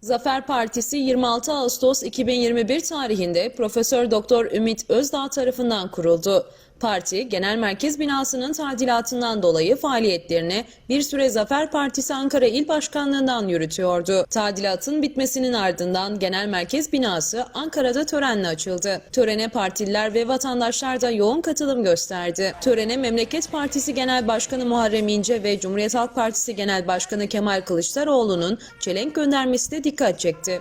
Zafer Partisi 26 Ağustos 2021 tarihinde Profesör Doktor Ümit Özdağ tarafından kuruldu. Parti, Genel Merkez binasının tadilatından dolayı faaliyetlerini bir süre Zafer Partisi Ankara İl Başkanlığından yürütüyordu. Tadilatın bitmesinin ardından Genel Merkez binası Ankara'da törenle açıldı. Törene partililer ve vatandaşlar da yoğun katılım gösterdi. Törene Memleket Partisi Genel Başkanı Muharrem İnce ve Cumhuriyet Halk Partisi Genel Başkanı Kemal Kılıçdaroğlu'nun çelenk göndermesi de dikkat çekti.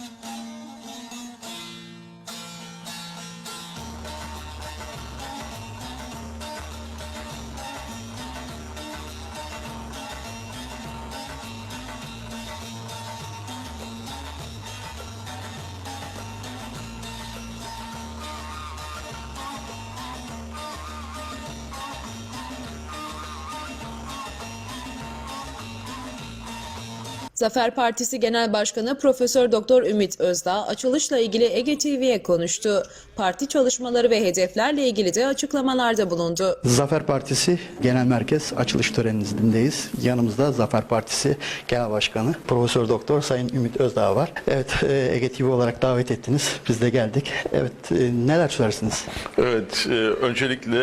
Zafer Partisi Genel Başkanı Profesör Doktor Ümit Özdağ açılışla ilgili Ege TV'ye konuştu. Parti çalışmaları ve hedeflerle ilgili de açıklamalarda bulundu. Zafer Partisi Genel Merkez açılış törenindeyiz. Yanımızda Zafer Partisi Genel Başkanı Profesör Doktor Sayın Ümit Özdağ var. Evet, e, Ege TV olarak davet ettiniz. Biz de geldik. Evet, e, neler söylersiniz? Evet, e, öncelikle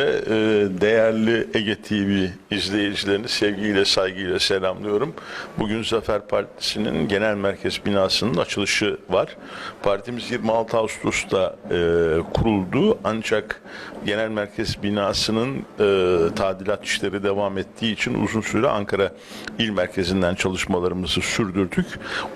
değerli Ege TV izleyicilerini sevgiyle, saygıyla selamlıyorum. Bugün Zafer Partisi'nin genel merkez binasının açılışı var. Partimiz 26 Ağustos'ta e, kuruldu ancak genel merkez binasının e, tadilat işleri devam ettiği için uzun süre Ankara il merkezinden çalışmalarımızı sürdürdük.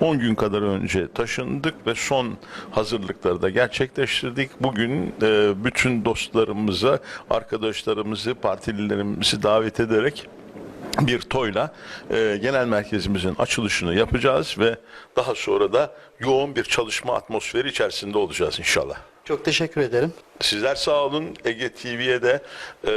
10 gün kadar önce taşındık ve son hazırlıkları da gerçekleştirdik. Bugün e, bütün dostlarımıza, arkadaşlarımızı, partililerimizi davet ederek bir toyla e, genel merkezimizin açılışını yapacağız ve daha sonra da yoğun bir çalışma atmosferi içerisinde olacağız inşallah. Çok teşekkür ederim. Sizler sağ olun. Ege TV'ye de e,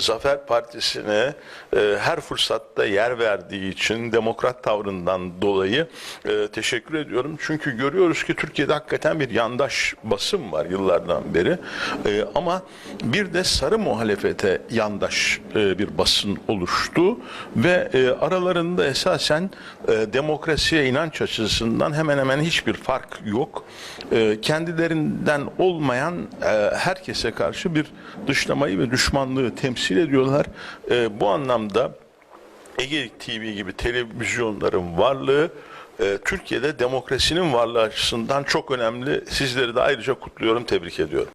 Zafer Partisi'ne e, her fırsatta yer verdiği için demokrat tavrından dolayı e, teşekkür ediyorum. Çünkü görüyoruz ki Türkiye'de hakikaten bir yandaş basın var yıllardan beri. E, ama bir de sarı muhalefete yandaş e, bir basın oluştu ve e, aralarında esasen e, demokrasiye inanç açısından hemen hemen hiçbir fark yok. E, kendilerinden olmayan e, herkese karşı bir dışlamayı ve düşmanlığı temsil ediyorlar. E, bu anlamda Ege TV gibi televizyonların varlığı e, Türkiye'de demokrasinin varlığı açısından çok önemli. Sizleri de ayrıca kutluyorum, tebrik ediyorum.